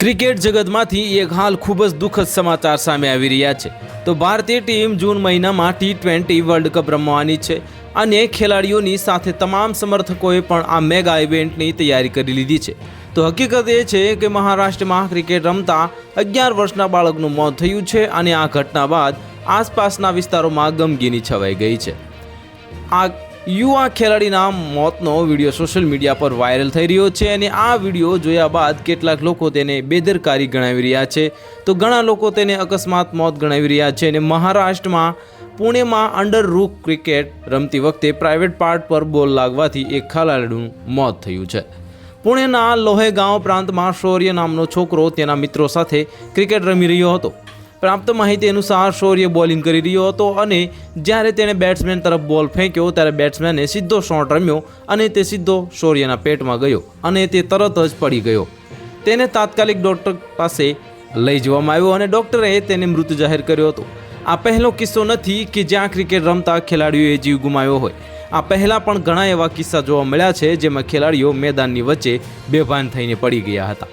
Cricket જગતમાંથી એક હાલ ખૂબ જ દુઃખદ સમાચાર સામે આવી રહ્યા છે. તો ભારતીય ટીમ જૂન મહિનામાં ટી ટ્વેન્ટી વર્લ્ડ કપ રમવાની છે અને ખેલાડીઓની સાથે તમામ સમર્થકોએ પણ આ મેગા ઇવેન્ટની તૈયારી કરી લીધી છે. તો હકીકત એ છે કે મહારાષ્ટ્રમાં ક્રિકેટ રમતા અગિયાર વર્ષના બાળકનું મોત થયું છે અને આ ઘટના બાદ આસપાસના વિસ્તારોમાં ગમગીની છવાઈ ગઈ છે. આ યુવા ખેલાડીના મોતનો વીડિયો સોશિયલ મીડિયા પર વાયરલ થઈ રહ્યો છે અને આ વીડિયો જોયા બાદ કેટલાક લોકો તેને બેદરકારી ગણાવી રહ્યા છે. તો ઘણા લોકો તેને અકસ્માત મોત ગણાવી રહ્યા છે અને મહારાષ્ટ્રમાં પુણેમાં અંડર રૂક ક્રિકેટ રમતી વખતે પ્રાઇવેટ પાર્ટ પર બોલ લાગવાથી એક ખેલાડીનું મોત થયું છે. પુણેના લોહેગાંવ પ્રાંતમાં શૌર્ય નામનો છોકરો તેના મિત્રો સાથે ક્રિકેટ રમી રહ્યો હતો. પ્રાપ્ત માહિતી અનુસાર શૌર્ય બોલિંગ કરી રહ્યો હતો અને જ્યારે તેણે બેટ્સમેન તરફ બોલ ફેંક્યો ત્યારે બેટ્સમેને સીધો શોટ રમ્યો અને તે સીધો શૌર્યના પેટમાં ગયો અને તે તરત જ પડી ગયો. તેને તાત્કાલિક ડૉક્ટર પાસે લઈ જવામાં આવ્યો અને ડૉક્ટરે તેને મૃત જાહેર કર્યો હતો. આ પહેલો કિસ્સો નથી કે જ્યાં ક્રિકેટ રમતા ખેલાડીઓએ જીવ ગુમાવ્યો હોય. આ પહેલાં પણ ઘણા એવા કિસ્સા જોવા મળ્યા છે જેમાં ખેલાડીઓ મેદાનની વચ્ચે બેભાન થઈને પડી ગયા હતા.